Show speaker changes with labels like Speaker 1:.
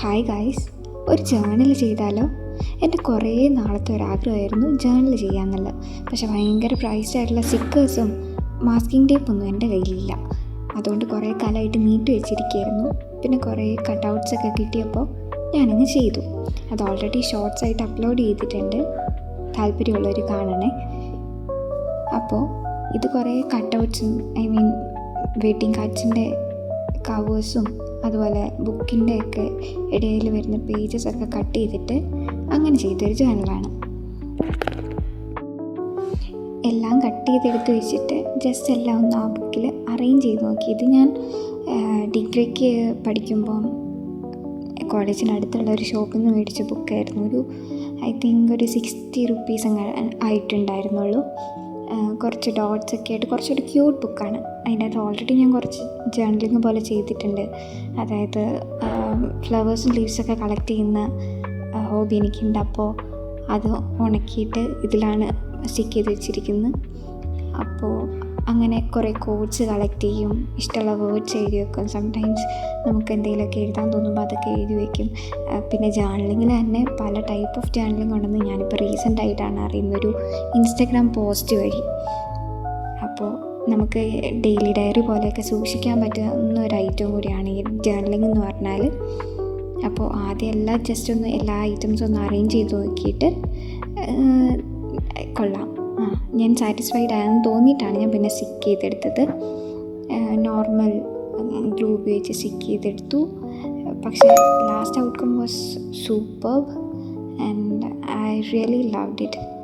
Speaker 1: Hi guys ഒരു journal ചെയ്താലോ? എന്റെ കുറേ നാളത്തെ ഒരാഗ്രഹമായിരുന്നു ജേണൽ ചെയ്യാമെന്നുള്ളത് പക്ഷേ ഭയങ്കര പ്രൈസ്ഡ് ആയിട്ടുള്ള സ്റ്റിക്കേഴ്സും മാസ്കിംഗ് ടേപ്പൊന്നും എന്റെ കയ്യിലില്ല. അതുകൊണ്ട് കുറേ കാലമായിട്ട് നീട്ടി വെച്ചിരിക്കുകയായിരുന്നു. പിന്നെ കുറേ കട്ടൗട്ട്സ് ഒക്കെ കിട്ടിയപ്പോൾ ഞാനങ്ങ് ചെയ്തു. അത് ഓൾറെഡി ഷോർട്സ് ആയിട്ട് അപ്ലോഡ് ചെയ്തിട്ടുണ്ട് താല്പര്യമുള്ളവർ കാണണേ. അപ്പോൾ ഇത് കുറേ കട്ടൗട്ട്സും ഐ മീൻ വെയിറ്റിംഗ് കാർഡ്സിന്റെ കവേഴ്സും അതുപോലെ ബുക്കിന്റെയൊക്കെ ഇടയിൽ വരുന്ന പേജസ് ഒക്കെ കട്ട് ചെയ്തിട്ട് അങ്ങനെ ചെയ്തൊരു ജേണലാണ് എല്ലാം കട്ട് ചെയ്തെടുത്ത് വെച്ചിട്ട് ജസ്റ്റ് എല്ലാം ഒന്ന് ആ ബുക്കിൽ അറേഞ്ച് ചെയ്ത് നോക്കി ഇത് ഞാൻ ഡിഗ്രിക്ക് പഠിക്കുമ്പം കോളേജിനടുത്തുള്ള ഒരു ഷോപ്പിൽ നിന്ന് മേടിച്ച ബുക്കായിരുന്നു ഒരു ഐ തിങ്ക് ഒരു സിക്സ്റ്റി റുപ്പീസ് അങ്ങനെ ആയിട്ടുണ്ടായിരുന്നുള്ളൂ. കുറച്ച് ഡോട്ട്സ് ഒക്കെ ആയിട്ട് കുറച്ചൊരു ക്യൂട്ട് ബുക്കാണ് അതിനകത്ത് ഓൾറെഡി ഞാൻ കുറച്ച് ജേർണലിങ് പോലെ ചെയ്തിട്ടുണ്ട്. അതായത് ഫ്ലവേഴ്സും ലീവ്സൊക്കെ കളക്ട് ചെയ്യുന്ന ഹോബി എനിക്കുണ്ട്. അപ്പോൾ അത് ഉണക്കിയിട്ട് ഇതിലാണ് സ്റ്റിക്ക് ചെയ്ത് വെച്ചിരിക്കുന്നത്. അപ്പോൾ അങ്ങനെ കുറേ കോഡ്സ് കളക്ട് ചെയ്യും ഇഷ്ടമുള്ള വേർഡ്സ് എഴുതി വെക്കും. സംടൈംസ് നമുക്ക് എന്തെങ്കിലുമൊക്കെ എഴുതാൻ തോന്നുമ്പോൾ അതൊക്കെ എഴുതി വെക്കും. പിന്നെ ജേർണലിങ്ങിൽ തന്നെ പല ടൈപ്പ് ഓഫ് ജേർണലിംഗ് ഉണ്ടെന്ന് ഞാനിപ്പോൾ റീസെന്റ് ആയിട്ടാണ് അറിയുന്നത് ഒരു ഇൻസ്റ്റഗ്രാം പോസ്റ്റ് വഴി. അപ്പോൾ നമുക്ക് ഡെയിലി ഡയറി പോലെയൊക്കെ സൂക്ഷിക്കാൻ പറ്റുന്ന ഒരു ഐറ്റം കൂടിയാണ് ഈ ജേർണലിംഗ് എന്ന് പറഞ്ഞാൽ. അപ്പോൾ ആദ്യം എല്ലാം ജസ്റ്റ് ഒന്ന് എല്ലാ ഐറ്റംസും ഒന്ന് അറേഞ്ച് ചെയ്ത് നോക്കിയിട്ട് കൊള്ളാം. ഞാൻ സാറ്റിസ്ഫൈഡ് ആയെന്ന് തോന്നിയിട്ടാണ് ഞാൻ പിന്നെ സിക്ക് ചെയ്തെടുത്തത്. നോർമൽ ഗ്ലൂ ഉപയോഗിച്ച് സിക്ക് ചെയ്തെടുത്തു. പക്ഷേ last outcome was super and I really loved it